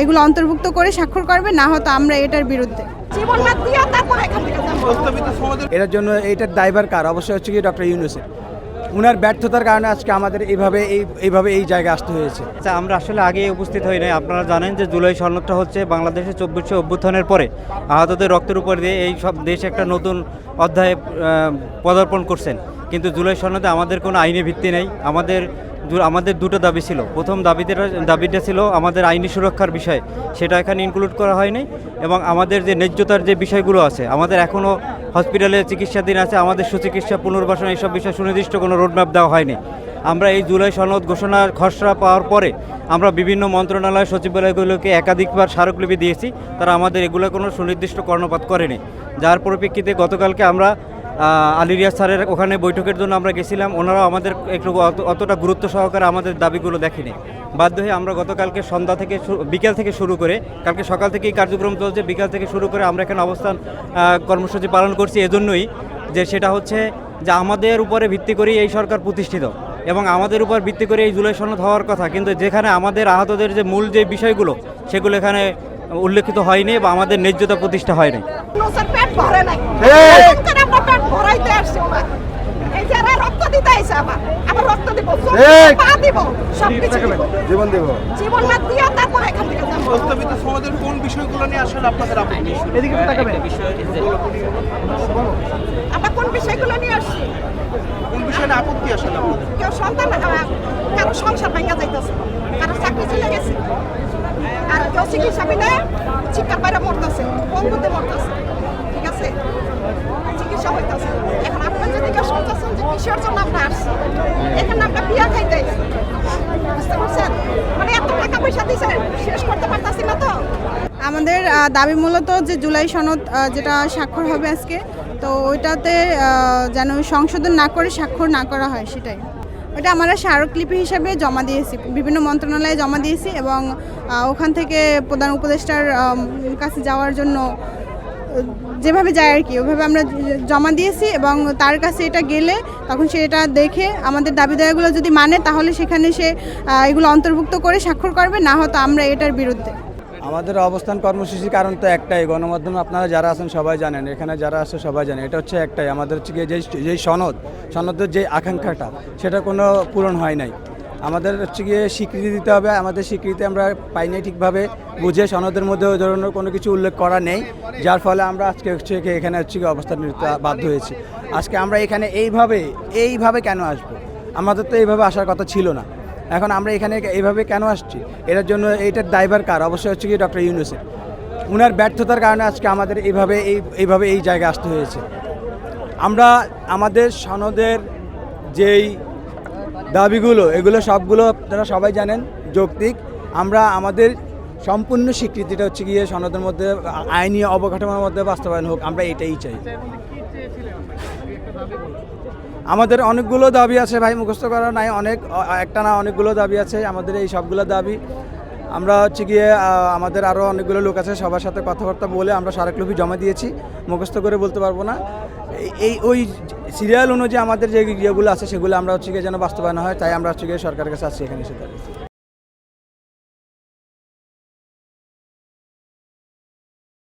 এগুলো অন্তর্ভুক্ত করে স্বাক্ষর করবে না হয়তো আমরা এটার বিরুদ্ধে। এটার জন্য এইটার দায়ভার কার? অবশ্যই হচ্ছে কি ডক্টর ইউনুসের। উনার ব্যর্থতার কারণে আজকে আমাদের এইভাবে এই এইভাবে এই জায়গায় আসতে হয়েছে। আচ্ছা আমরা আসলে আগে উপস্থিত হই নাই। আপনারা জানেন যে জুলাই সনদটা হচ্ছে বাংলাদেশের চব্বিশশো অভ্যুত্থানের পরে। আহতদের রক্তের উপর দিয়ে এই সব দেশ একটা নতুন অধ্যায়ে পদার্পণ করছেন। কিন্তু জুলাই সনদে আমাদের কোনো আইনি ভিত্তি নেই। আমাদের আমাদের দুটো দাবি ছিল। প্রথম দাবিতে দাবিটা ছিল আমাদের আইনি সুরক্ষার বিষয়, সেটা এখানে ইনক্লুড করা হয়নি এবং আমাদের যে ন্যায্যতার যে বিষয়গুলো আছে, আমাদের এখনও হসপিটালে চিকিৎসাধীন আছে, আমাদের সুচিকিৎসা, পুনর্বাসন এইসব বিষয়ে সুনির্দিষ্ট কোনো রোডম্যাপ দেওয়া হয়নি। আমরা এই জুলাই সনদ ঘোষণার খসড়া পাওয়ার পরে আমরা বিভিন্ন মন্ত্রণালয় সচিবালয়গুলোকে একাধিকবার স্মারকলিপি দিয়েছি, তারা আমাদের এগুলো কোনো সুনির্দিষ্ট কর্ণপাত করেনি। যার পরিপ্রেক্ষিতে গতকালকে আমরা আলিরিয়া স্যারের ওখানে বৈঠকের জন্য আমরা গেছিলাম। ওনারাও আমাদের একটু অত- অতটা গুরুত্ব সহকারে আমাদের দাবিগুলো দেখেনি। বাধ্য হয়ে আমরা গতকালকে সন্ধ্যা থেকে বিকেল থেকে শুরু করে, কালকে সকাল থেকেই কার্যক্রম চলছে, বিকাল থেকে শুরু করে আমরা এখানে অবস্থান কর্মসূচি পালন করছি এজন্যই যে সেটা হচ্ছে যে আমাদের উপরে ভিত্তি করেই এই সরকার প্রতিষ্ঠিত এবং আমাদের উপর ভিত্তি করে এই জুলাই সনদ হওয়ার কথা। কিন্তু যেখানে আমাদের আহতদের যে মূল যে বিষয়গুলো, সেগুলো এখানে উল্লেখিত হয়নি বা আমাদের ন্যায্যতা প্রতিষ্ঠা হয়নি। নুসের পেট ভরে নাই। আমরা পেট ভরাইতে আসছি এই যে রক্ত দিতে আইসে আবার আবার রক্ত দিব পা দিব সব কিছু দিব। জীবন না দিয়ে তারপর এখান থেকে যাব। প্রস্তাবিত সমাজের কোন বিষয়গুলো নিয়ে আসলে আপনাদের আপত্তি? আমরা কোন বিষয়গুলো নিয়ে আসছি? কোন বিষয়ে আপত্তি আসলে আপনাদের? কেউ সন্তান কারও সংসার ভেঙে যাইতেছে কারও চাকরি চলে গেছে আর কেউ চিকিৎসা বিনে চিকার বাইরে মরতেছে, পঙ্গুতে মরতেছে। ঠিক আছে? চিকিৎসা হইতেছে। এখন আপনার যদি কেউ শুনতেছেন যে কিসের জন্য আমরা আসছি, এখানে আমরা বিয়া খাইতে। বুঝতে পারছেন? মানে আমাদের দাবি মূলত যে জুলাই সনদ যেটা স্বাক্ষর হবে আজকে, তো ওইটাতে যেন সংশোধন না করে স্বাক্ষর না করা হয়, সেটাই। ওটা আমরা স্মারকলিপি হিসাবে জমা দিয়েছি, বিভিন্ন মন্ত্রণালয়ে জমা দিয়েছি এবং ওখান থেকে প্রধান উপদেষ্টার কাছে যাওয়ার জন্য যেভাবে যায় আর কি, ওভাবে আমরা জমা দিয়েছি এবং তার কাছে এটা গেলে তখন সে এটা দেখে আমাদের দাবি দাবিগুলো যদি মানে তাহলে সেখানে সে এগুলো অন্তর্ভুক্ত করে স্বাক্ষর করবে, না হয়তো আমরা এটার বিরুদ্ধে। আমাদের অবস্থান কর্মসূচির কারণ তো একটাই, গণমাধ্যমে আপনারা যারা আছেন সবাই জানেন, এখানে যারা আছে সবাই জানেন, এটা হচ্ছে একটাই, আমাদের হচ্ছে যে যেই সনদ, সনদের যে আকাঙ্ক্ষাটা, সেটা কোনো পূরণ হয় নাই। আমাদের হচ্ছে গিয়ে স্বীকৃতি দিতে হবে। আমাদের স্বীকৃতি আমরা পাই নাই ঠিকভাবে। বুঝে সনদের মধ্যে ওই ধরনের কোনো কিছু উল্লেখ করা নেই। যার ফলে আমরা আজকে হচ্ছে গিয়ে এখানে হচ্ছে গিয়ে অবস্থান নিতে বাধ্য হয়েছি। আজকে আমরা এখানে এইভাবে এইভাবে কেন আসব? আমাদের তো এইভাবে আসার কথা ছিল না। এখন আমরা এখানে এইভাবে কেন আসছি? এটার জন্য এইটার দায়ভার কার? অবশ্যই হচ্ছে কি ডক্টর ইউনুসের। উনার ব্যর্থতার কারণে আজকে আমাদের এইভাবে, এই এইভাবে এই জায়গায় আসতে হয়েছে। আমরা আমাদের সনদের যেই দাবিগুলো, এগুলো সবগুলো আপনারা সবাই জানেন, যৌক্তিক। আমরা আমাদের সম্পূর্ণ স্বীকৃতিটা হচ্ছে গিয়ে সনদের মধ্যে, আইনি অবকাঠামোর মধ্যে বাস্তবায়ন হোক, আমরা এটাই চাই। আমাদের অনেকগুলো দাবি আছে ভাই, মুখস্থ করা নাই অনেক একটা না অনেকগুলো দাবি আছে, আমাদের এই সবগুলো দাবি। আমরা হচ্ছে গিয়ে আমাদের আরও অনেকগুলো লোক আছে, সবার সাথে কথাবার্তা বলে আমরা স্মারকলিপি জমা দিয়েছি মুখস্থ করে বলতে পারব না এই- ওই সিরিয়াল অনুযায়ী আমাদের যে ইয়েগুলো আছে, সেগুলো আমরা হচ্ছে গিয়ে যেন বাস্তবায়ন হয়, তাই আমরা হচ্ছে গিয়ে সরকারের কাছে আসছি এখানে এসে।